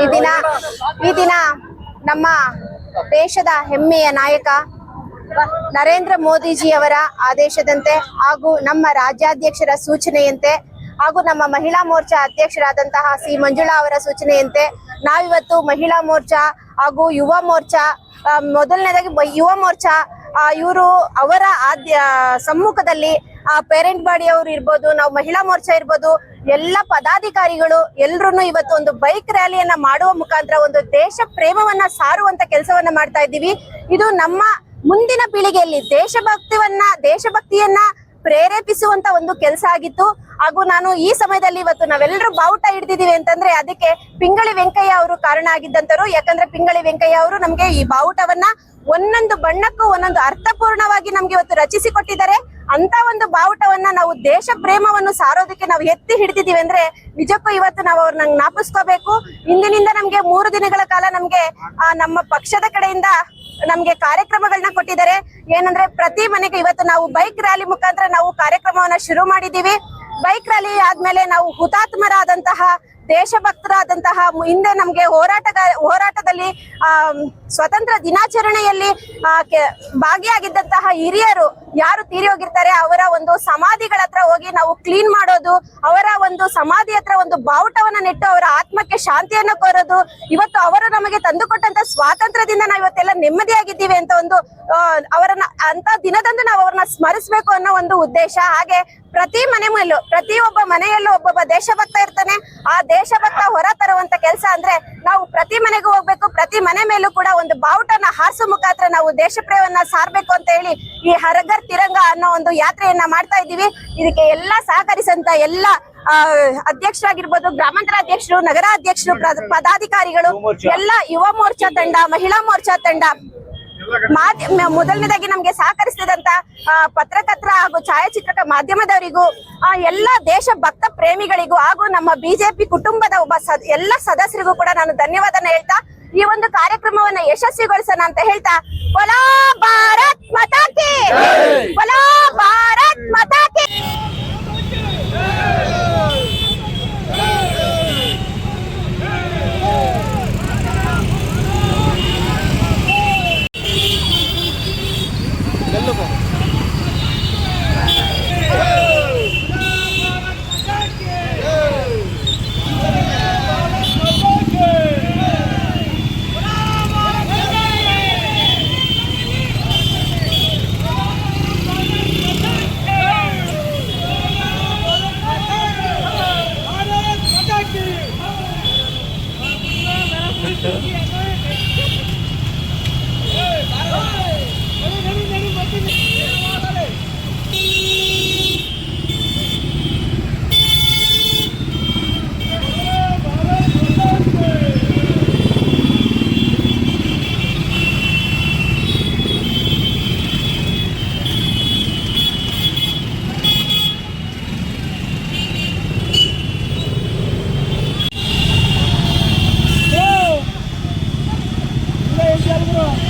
ಈ ದಿನ ಈ ದಿನ ನಮ್ಮ ದೇಶದ ಹೆಮ್ಮೆಯ ನಾಯಕ ನರೇಂದ್ರ ಮೋದಿಜಿಯವರ ಆದೇಶದಂತೆ ಹಾಗೂ ನಮ್ಮ ರಾಜ್ಯಾಧ್ಯಕ್ಷರ ಸೂಚನೆಯಂತೆ ಹಾಗೂ ನಮ್ಮ ಮಹಿಳಾ ಮೋರ್ಚಾ ಅಧ್ಯಕ್ಷರಾದಂತಹ ಸಿ ಮಂಜುಳಾ ಅವರ ಸೂಚನೆಯಂತೆ ನಾವಿವತ್ತು ಮಹಿಳಾ ಮೋರ್ಚಾ ಹಾಗೂ ಯುವ ಮೋರ್ಚಾ ಮೊದಲನೇದಾಗಿ ಯುವ ಮೋರ್ಚಾ ಇವರು ಅವರ ಆದ್ಯ ಸಮ್ಮುಖದಲ್ಲಿ ಆ ಪೇರೆಂಟ್ ಬಾಡಿ ಅವರು ಇರ್ಬೋದು, ನಾವು ಮಹಿಳಾ ಮೋರ್ಚಾ ಇರ್ಬೋದು, ಎಲ್ಲ ಪದಾಧಿಕಾರಿಗಳು ಎಲ್ರು ಇವತ್ತು ಒಂದು ಬೈಕ್ ರ್ಯಾಲಿಯನ್ನ ಮಾಡುವ ಮುಖಾಂತರ ಒಂದು ದೇಶ ಪ್ರೇಮವನ್ನ ಸಾರುವಂತ ಕೆಲಸವನ್ನ ಮಾಡ್ತಾ ಇದ್ದೀವಿ. ಇದು ನಮ್ಮ ಮುಂದಿನ ಪೀಳಿಗೆಯಲ್ಲಿ ದೇಶಭಕ್ತಿವನ್ನ, ದೇಶಭಕ್ತಿಯನ್ನ ಪ್ರೇರೇಪಿಸುವಂತ ಒಂದು ಕೆಲಸ ಆಗಿತ್ತು. ಹಾಗೂ ನಾನು ಈ ಸಮಯದಲ್ಲಿ ಇವತ್ತು ನಾವೆಲ್ಲರೂ ಬಾವುಟ ಹಿಡಿದಿದ್ದೀವಿ ಅಂತಂದ್ರೆ ಅದಕ್ಕೆ ಪಿಂಗಳಿ ವೆಂಕಯ್ಯ ಅವರು ಕಾರಣ ಆಗಿದ್ದಂತರು. ಯಾಕಂದ್ರೆ ಪಿಂಗಳಿ ವೆಂಕಯ್ಯ ಅವರು ನಮ್ಗೆ ಈ ಬಾವುಟವನ್ನ ಒಂದೊಂದು ಬಣ್ಣಕ್ಕೂ ಒಂದೊಂದು ಅರ್ಥಪೂರ್ಣವಾಗಿ ನಮ್ಗೆ ಇವತ್ತು ರಚಿಸಿ ಕೊಟ್ಟಿದ್ದಾರೆ. ಅಂತ ಒಂದು ಬಾವುಟವನ್ನ ನಾವು ದೇಶ ಪ್ರೇಮವನ್ನು ಸಾರೋದಕ್ಕೆ ನಾವು ಎತ್ತಿ ಹಿಡಿದಿದ್ದೀವಿ ಅಂದ್ರೆ ನಿಜಕ್ಕೂ ಇವತ್ತು ನಾವು ಅವ್ರನ್ನ ಜ್ಞಾಪಿಸ್ಕೋಬೇಕು. ಇಂದಿನಿಂದ ನಮ್ಗೆ ಮೂರು ದಿನಗಳ ಕಾಲ ನಮ್ಗೆ ನಮ್ಮ ಪಕ್ಷದ ಕಡೆಯಿಂದ ನಮ್ಗೆ ಕಾರ್ಯಕ್ರಮಗಳನ್ನ ಕೊಟ್ಟಿದ್ದಾರೆ. ಏನಂದ್ರೆ ಪ್ರತಿ ಮನೆಗೆ ಇವತ್ತು ನಾವು ಬೈಕ್ ರ್ಯಾಲಿ ಮುಖಾಂತರ ನಾವು ಕಾರ್ಯಕ್ರಮವನ್ನ ಶುರು ಮಾಡಿದೀವಿ ಬೈಕ್ ರ್ಯಾಲಿ ಆದ್ಮೇಲೆ ನಾವು ಹುತಾತ್ಮರಾದಂತಹ, ದೇಶಭಕ್ತರಾದಂತಹ ಹಿಂದೆ ನಮ್ಗೆ ಹೋರಾಟ ಹೋರಾಟದಲ್ಲಿ, ಆ ಸ್ವತಂತ್ರ ದಿನಾಚರಣೆಯಲ್ಲಿ ಭಾಗಿಯಾಗಿದ್ದಂತಹ ಹಿರಿಯರು ಯಾರು ತೀರಿ ಹೋಗಿರ್ತಾರೆ, ಅವರ ಒಂದು ಸಮಾಧಿಗಳ ಹತ್ರ ಹೋಗಿ ನಾವು ಕ್ಲೀನ್ ಮಾಡೋದು, ಅವರ ಒಂದು ಸಮಾಧಿ ಹತ್ರ ಒಂದು ಬಾವುಟವನ್ನ ನೆಟ್ಟು ಅವರ ಆತ್ಮಕ್ಕೆ ಶಾಂತಿಯನ್ನು ಕೋರೋದು, ಇವತ್ತು ಅವರು ನಮಗೆ ತಂದುಕೊಟ್ಟಂತ ಸ್ವಾತಂತ್ರ್ಯದಿಂದ ನಾವು ಇವತ್ತೆಲ್ಲ ನೆಮ್ಮದಿಯಾಗಿದ್ದೀವಿ ಅಂತ ಒಂದು ಅವರನ್ನ ಅಂತ ದಿನದಂದು ನಾವು ಅವ್ರನ್ನ ಸ್ಮರಿಸಬೇಕು ಅನ್ನೋ ಒಂದು ಉದ್ದೇಶ. ಹಾಗೆ ಪ್ರತಿ ಮನೆ ಮೇಲೂ ಒಬ್ಬ ಮನೆಯಲ್ಲೂ ಒಬ್ಬೊಬ್ಬ ದೇಶಭಕ್ತ ಇರ್ತಾನೆ. ಆ ದೇಶಭಕ್ತ ಹೊರ ತರುವಂತ ಕೆಲಸ ಅಂದ್ರೆ ನಾವು ಪ್ರತಿ ಮನೆಗೂ ಹೋಗ್ಬೇಕು, ಪ್ರತಿ ಮನೆ ಮೇಲೂ ಕೂಡ ಒಂದು ಬಾವುಟನ ಹಾಸು ಮುಖಾಂತರ ನಾವು ದೇಶಪ್ರೇಮವನ್ನ ಸಾರ್ಬೇಕು ಅಂತ ಹೇಳಿ ಈ ಹರಗರ್ ತಿರಂಗ ಅನ್ನೋ ಒಂದು ಯಾತ್ರೆಯನ್ನ ಮಾಡ್ತಾ ಇದ್ದೀವಿ. ಇದಕ್ಕೆ ಎಲ್ಲಾ ಸಹಕರಿಸಂತ ಎಲ್ಲ ಅಧ್ಯಕ್ಷರಾಗಿರ್ಬೋದು ಗ್ರಾಮಾಂತರ ಅಧ್ಯಕ್ಷರು ನಗರ ಅಧ್ಯಕ್ಷರು ಪ್ರ- ಪದಾಧಿಕಾರಿಗಳು ಎಲ್ಲ ಯುವ ಮೋರ್ಚಾ ತಂಡ ಮಹಿಳಾ ಮೋರ್ಚಾ ತಂಡ ಮೊದಲನೇದಾಗಿ ನಮ್ಗೆ ಸಹಕರಿಸಿದಂತ ಪತ್ರಕರ್ತರ ಹಾಗೂ ಛಾಯಾಚಿತ್ರಕ ಮಾಧ್ಯಮದವರಿಗೂ ಆ, ಎಲ್ಲ ದೇಶ ಭಕ್ತ ಪ್ರೇಮಿಗಳಿಗೂ ಹಾಗೂ ನಮ್ಮ ಬಿಜೆಪಿ ಕುಟುಂಬದ ಒಬ್ಬ ಎಲ್ಲ ಸದಸ್ಯರಿಗೂ ಕೂಡ ನಾನು ಧನ್ಯವಾದನ ಹೇಳ್ತಾ ಈ ಒಂದು ಕಾರ್ಯಕ್ರಮವನ್ನ ಯಶಸ್ವಿಗೊಳಿಸೋಣ ಅಂತ ಹೇಳ್ತಾ ಬಲಾ Bharat ಮತಾಕಿ ಬಲಾ Bharat Yeah. Thank you.